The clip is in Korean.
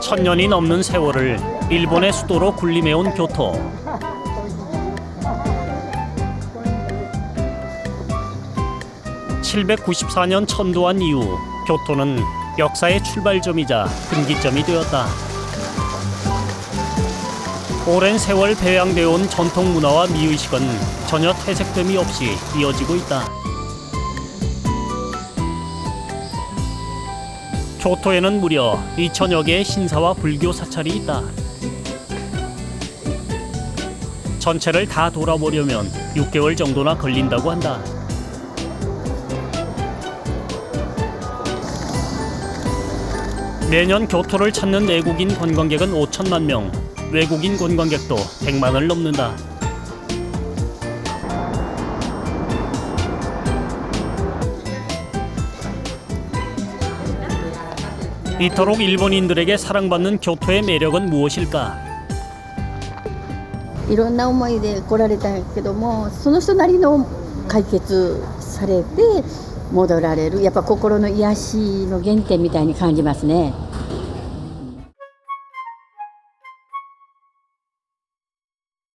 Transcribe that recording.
천년이 넘는 세월을 일본의 수도로 군림해온 교토. (794년) 천도한 이후 교토는 역사의 출발점이자 분기점이 되었다. 오랜 세월 배양되어 온 전통 문화와 미의식은 전혀 퇴색됨이 없이 이어지고 있다. 교토에는 무려 2천여 개의 신사와 불교 사찰이 있다. 전체를 다 돌아보려면 6개월 정도나 걸린다고 한다. 매년 교토를 찾는 내국인 관광객은 5천만 명, 외국인 관광객도 100만을 넘는다. 이토록 일본인들에게 사랑받는 교토의 매력은 무엇일까? いろんな思いで来られたけどもその人なりの解決されて戻られるやっぱ心の癒しの原点みたいに感じますね